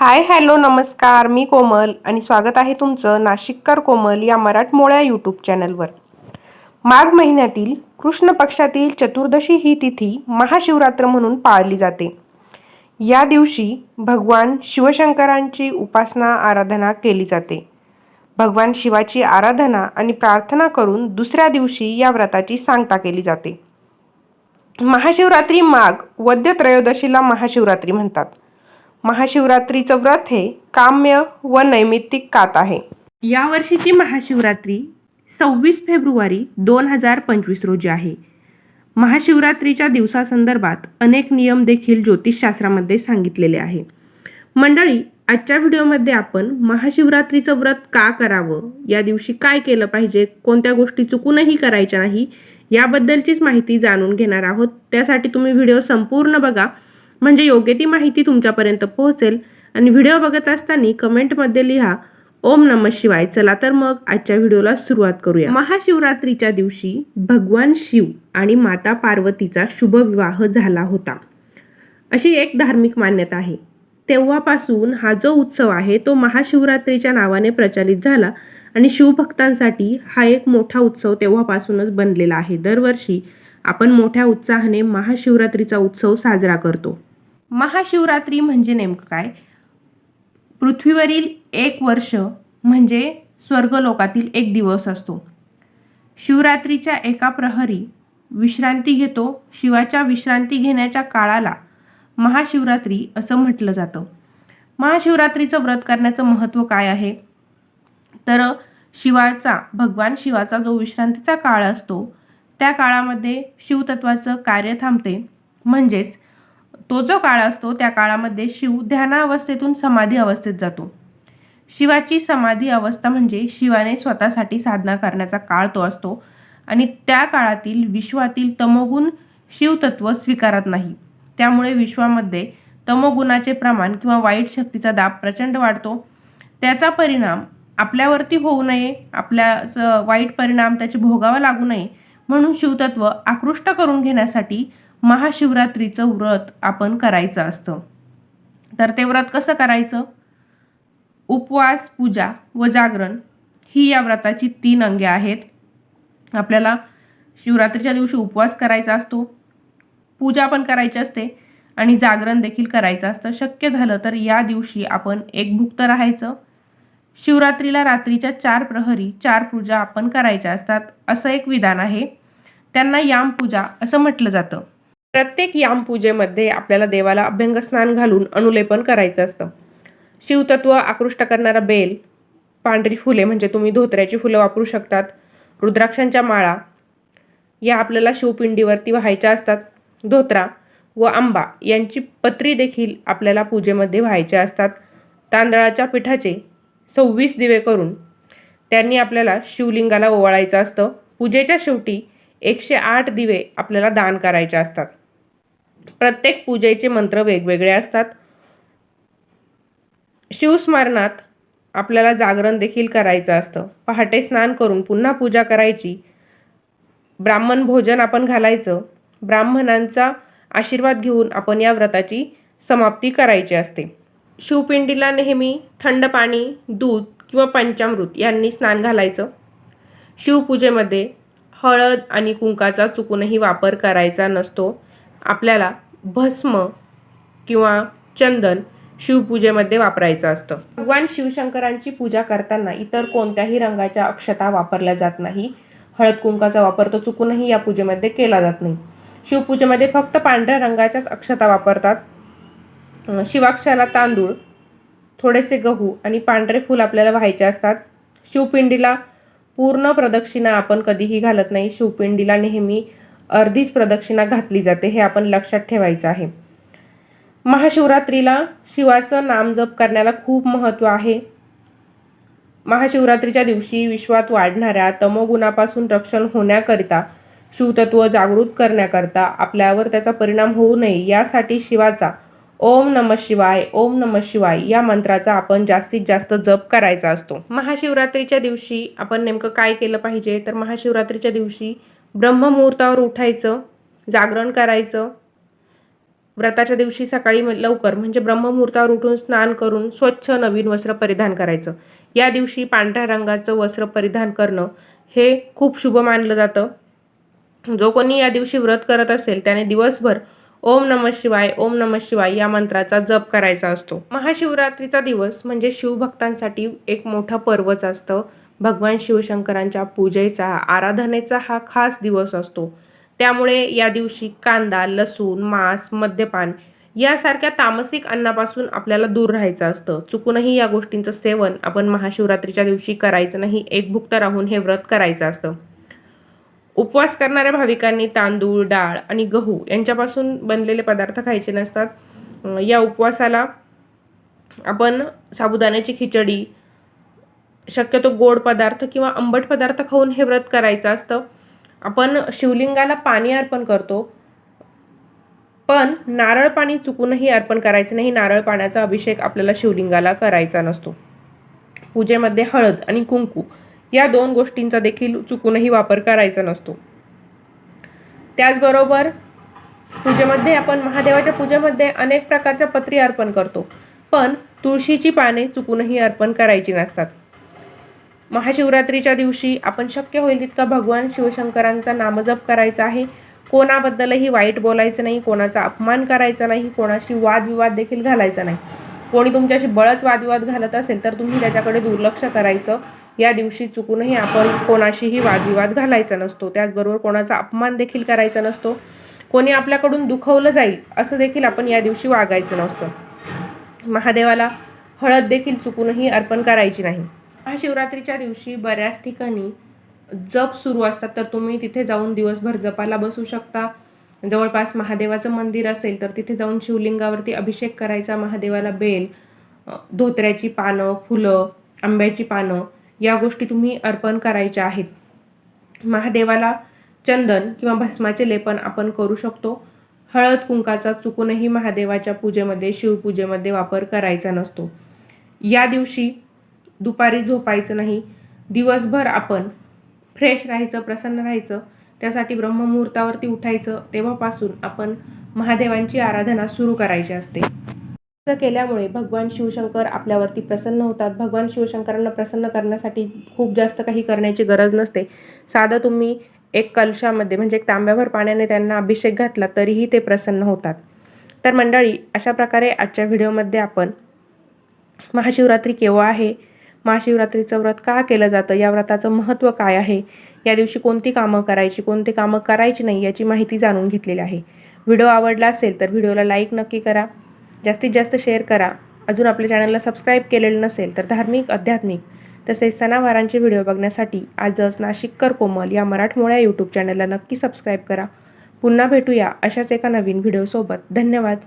Hi hello नमस्कार. मी कोमल आणि स्वागत आहे तुमचं नाशिककर कोमल या मराठमोळ्या यूट्यूब चॅनलवर. माघ महिन्यातील कृष्ण पक्षातील चतुर्दशी ही तिथी महाशिवरात्र म्हणून पाळली जाते. या दिवशी भगवान शिवशंकरांची उपासना आराधना केली जाते. भगवान शिवाची आराधना आणि प्रार्थना करून दुसऱ्या दिवशी या व्रताची सांगता केली जाते. महाशिवरात्री माघ वद्य त्रयोदशीला महाशिवरात्री म्हणतात. महाशिवरात्रीचं व्रत हे काम्य व नैमित्तिक कात आहे. या वर्षीची महाशिवरात्री सव्वीस फेब्रुवारी दोन हजार पंचवीस रोजी आहे. महाशिवरात्रीच्या दिवसासंदर्भात अनेक नियम देखील ज्योतिषशास्त्रामध्ये सांगितलेले आहे. मंडळी आजच्या व्हिडिओमध्ये आपण महाशिवरात्रीचं व्रत का करावं या दिवशी काय केलं पाहिजे कोणत्या गोष्टी चुकूनही करायच्या नाही याबद्दलचीच माहिती जाणून घेणार आहोत. त्यासाठी तुम्ही व्हिडिओ संपूर्ण बघा. म्हणजे योग्य ती माहिती तुमच्यापर्यंत पोहोचेल. आणि व्हिडिओ बघत असताना कमेंटमध्ये लिहा ओम नम शिवाय. चला तर मग आजच्या व्हिडिओला सुरुवात करूया. महाशिवरात्रीच्या दिवशी भगवान शिव आणि माता पार्वतीचा शुभविवाह झाला होता. अशी एक धार्मिक मान्यता आहे. तेव्हापासून हा जो उत्सव आहे तो महाशिवरात्रीच्या नावाने प्रचलित झाला आणि शिवभक्तांसाठी हा एक मोठा उत्सव तेव्हापासूनच बनलेला आहे. दरवर्षी आपण मोठ्या उत्साहाने महाशिवरात्रीचा उत्सव साजरा करतो. महाशिवरात्री म्हणजे नेमकं काय? पृथ्वीवरील एक वर्ष म्हणजे स्वर्गलोकातील एक दिवस असतो. शिवरात्रीच्या एका प्रहरी विश्रांती घेतो. शिवाच्या विश्रांती घेण्याच्या काळाला महाशिवरात्री असं म्हटलं जातं. महाशिवरात्रीचं व्रत करण्याचं महत्त्व काय आहे? तर शिवाचा भगवान शिवाचा जो विश्रांतीचा काळ असतो त्या काळामध्ये शिवतत्वाचं कार्य थांबते. म्हणजेच तो जो काळ असतो त्या काळामध्ये शिव ध्यानावस्थेतून समाधी अवस्थेत जातो. शिवाची समाधी अवस्था म्हणजे शिवाने स्वतःसाठी साधना करण्याचा काळ तो असतो आणि त्या काळातील विश्वातील तमोगुण शिवतत्व स्वीकारत नाही. त्यामुळे विश्वामध्ये तमोगुणाचे प्रमाण किंवा वाईट शक्तीचा दाब प्रचंड वाढतो. त्याचा परिणाम आपल्यावरती होऊ नये आपल्याचं वाईट परिणाम त्याचे भोगावा लागू नये म्हणून शिवतत्व आकृष्ट करून घेण्यासाठी महाशिवरात्रीचं व्रत आपण करायचं असतं. तर ते व्रत कसं करायचं? उपवास पूजा व जागरण ही या व्रताची तीन अंगे आहेत. आपल्याला शिवरात्रीच्या दिवशी उपवास करायचा असतो पूजा पण करायची असते आणि जागरण देखील करायचं असतं. शक्य झालं तर या दिवशी आपण एक भुक्त राहायचं. शिवरात्रीला रात्रीच्या चार प्रहरी चार पूजा आपण करायच्या असतात असं एक विधान आहे. त्यांना यामपूजा असं म्हटलं जातं. प्रत्येक याम पूजेमध्ये आपल्याला देवाला अभ्यंग स्नान घालून अनुलेपन करायचं असतं. शिवतत्व आकृष्ट करणारा बेल पांढरी फुले म्हणजे तुम्ही धोत्र्याची फुलं वापरू शकतात रुद्राक्षांच्या माळा या आपल्याला शिवपिंडीवरती व्हायच्या असतात. धोत्रा व आंबा यांची पत्री देखील आपल्याला पूजेमध्ये व्हायच्या असतात. तांदळाच्या पिठाचे सव्वीस दिवे करून त्यांनी आपल्याला शिवलिंगाला ओवाळायचं असतं. पूजेच्या शेवटी एकशे आठ दिवे आपल्याला दान करायचे असतात. प्रत्येक पूजेचे मंत्र वेगवेगळे असतात. शिवस्मरणात आपल्याला जागरण देखील करायचं असतं. पहाटे स्नान करून पुन्हा पूजा करायची. ब्राह्मण भोजन आपण घालायचं. ब्राह्मणांचा आशीर्वाद घेऊन आपण या व्रताची समाप्ती करायची असते. शिवपिंडीला नेहमी थंड पाणी दूध किंवा पंचामृत यांनी स्नान घालायचं. शिवपूजेमध्ये हळद आणि कुंकाचा चुकूनही वापर करायचा नसतो. आपल्याला भस्म किंवा चंदन शिवपूजेमध्ये वापरायचं असतं. भगवान शिवशंकरांची पूजा करताना इतर कोणत्याही रंगाच्या अक्षता वापरल्या जात नाही. हळद कुंकाचा वापर तो चुकूनही या पूजेमध्ये केला जात नाही. शिवपूजेमध्ये फक्त पांढऱ्या रंगाच्याच अक्षता वापरतात. शिवाक्षाला तांदूळ थोडेसे गहू आणि पांढरे फूल आपल्याला व्हायचे असतात. शिवपिंडीला पूर्ण प्रदक्षिणा आपण कधीही घालत नाही. शिवपिंडीला नेहमी अर्धीच प्रदक्षिणा घातली जाते हे आपण लक्षात ठेवायचं आहे. महाशिवरात्रीला शिवाचं नामजप करण्याला खूप महत्त्व आहे. महाशिवरात्रीच्या दिवशी विश्वात वाढणाऱ्या तमोगुणापासून रक्षण होण्याकरिता शिवतत्व जागृत करण्याकरता आपल्यावर त्याचा परिणाम होऊ नये यासाठी शिवाचा ओम नम शिवाय ओम नम शिवाय या मंत्राचा आपण जास्तीत जास्त जप करायचा असतो. महाशिवरात्रीच्या दिवशी आपण नेमकं काय केलं पाहिजे? तर महाशिवरात्रीच्या दिवशी ब्रह्ममुहूर्तावर उठायचं जागरण करायचं. व्रताच्या दिवशी सकाळी लवकर म्हणजे ब्रह्ममुहूर्तावर उठून स्नान करून स्वच्छ नवीन वस्त्र परिधान करायचं. या दिवशी पांढऱ्या रंगाचं वस्त्र परिधान करणं हे खूप शुभ मानलं जातं. जो कोणी या दिवशी व्रत करत असेल त्याने दिवसभर ओम नम शिवाय ओम नम शिवाय या मंत्राचा जप करायचा असतो. महाशिवरात्रीचा दिवस म्हणजे शिवभक्तांसाठी एक मोठं पर्वच असतं. भगवान शिवशंकरांच्या पूजेचा आराधनेचा हा खास दिवस असतो. त्यामुळे या दिवशी कांदा लसूण मांस मद्यपान यासारख्या तामसिक अन्नापासून आपल्याला दूर राहायचं असतं. चुकूनही या गोष्टींचं सेवन आपण महाशिवरात्रीच्या दिवशी करायचं नाही एकभुक्त राहून हे व्रत करायचं असतं. उपवास करणाऱ्या भाविकांनी तांदूळ डाळ आणि गहू यांच्यापासून बनलेले पदार्थ खायचे नसतात. या उपवासाला आपण साबुदाण्याची खिचडी शक्यतो गोड पदार्थ किंवा आंबट पदार्थ खाऊन हे व्रत करायचं असतं. आपण शिवलिंगाला पाणी अर्पण करतो. पण नारळ पाणी चुकूनही अर्पण करायचं नाही. नारळ पाण्याचा अभिषेक आपल्याला शिवलिंगाला करायचा नसतो. पूजेमध्ये हळद आणि कुंकू या दोन गोष्टींचा देखील चुकूनही वापर करायचा नसतो. त्याचबरोबर पूजेमध्ये आपण महादेवाच्या पूजेमध्ये अनेक प्रकारच्या पत्री अर्पण करतो. पण तुळशीची पाने चुकूनही अर्पण करायची नसतात. महाशिवरात्रीच्या दिवशी आपण शक्य होईल तितका भगवान शिवशंकरांचा नामजप करायचा आहे. कोणाबद्दलही वाईट बोलायचं नाही कोणाचा अपमान करायचा नाही कोणाशी वादविवाद देखील घालायचा नाही. कोणी तुमच्याशी बळच वादविवाद घालत असेल तर तुम्ही त्याच्याकडे दुर्लक्ष करायचं. या दिवशी चुकूनही आपण कोणाशीही वादविवाद घालायचा नसतो. त्याचबरोबर कोणाचा अपमान देखील करायचा नसतो. कोणी आपल्याकडून दुखवलं जाईल असं देखील आपण या दिवशी वागायचं नसतं. महादेवाला हळद देखील चुकूनही अर्पण करायची नाही. महाशिवरात्रीच्या दिवशी बऱ्याच ठिकाणी जप सुरू असतात तर तुम्ही तिथे जाऊन दिवसभर जपाला बसू शकता. जवळपास महादेवाचं मंदिर असेल तर तिथे जाऊन शिवलिंगावरती अभिषेक करायचा महादेवाला बेल धोत्र्याची पानं फुलं आंब्याची पानं या गोष्टी तुम्ही अर्पण करायच्या आहेत. महादेवाला चंदन किंवा भस्माचे लेपन आपण करू शकतो. हळद कुंकाचा चुकूनही महादेवाच्या पूजेमध्ये शिवपूजेमध्ये वापर करायचा नसतो. या दिवशी दुपारी झोपायचं नाही. दिवसभर आपण फ्रेश राहायचं प्रसन्न राहायचं त्यासाठी ब्रह्ममुहूर्तावरती उठायचं तेव्हापासून आपण महादेवांची आराधना सुरू करायची असते. असं केल्यामुळे भगवान शिवशंकर आपल्यावरती प्रसन्न होतात. भगवान शिवशंकरांना प्रसन्न करण्यासाठी खूप जास्त काही करण्याची गरज नसते. साधं तुम्ही एक कलशामध्ये म्हणजे एक तांब्याभर पाण्याने त्यांना अभिषेक घातला तरीही ते प्रसन्न होतात. तर मंडळी अशा प्रकारे आजच्या व्हिडिओमध्ये आपण महाशिवरात्री केव्हा आहे महाशिवरात्रीचं व्रत का केलं जातं? या व्रताचं महत्त्व काय आहे? या दिवशी कोणती कामं करायची? कोणती कामं करायची नाही याची माहिती जाणून घेतलेली आहे. व्हिडिओ आवडला असेल तर व्हिडिओला लाईक नक्की करा. जास्तीत जास्त शेअर करा. अजून आपल्या चॅनलला सबस्क्राईब केलेलं नसेल तर धार्मिक आध्यात्मिक तसेच सणावारांचे व्हिडिओ बघण्यासाठी आजच नाशिककर कोमल या मराठमोळ्या यूट्यूब चॅनलला नक्की सबस्क्राईब करा. पुन्हा भेटूया अशाच एका नवीन व्हिडिओसोबत. धन्यवाद.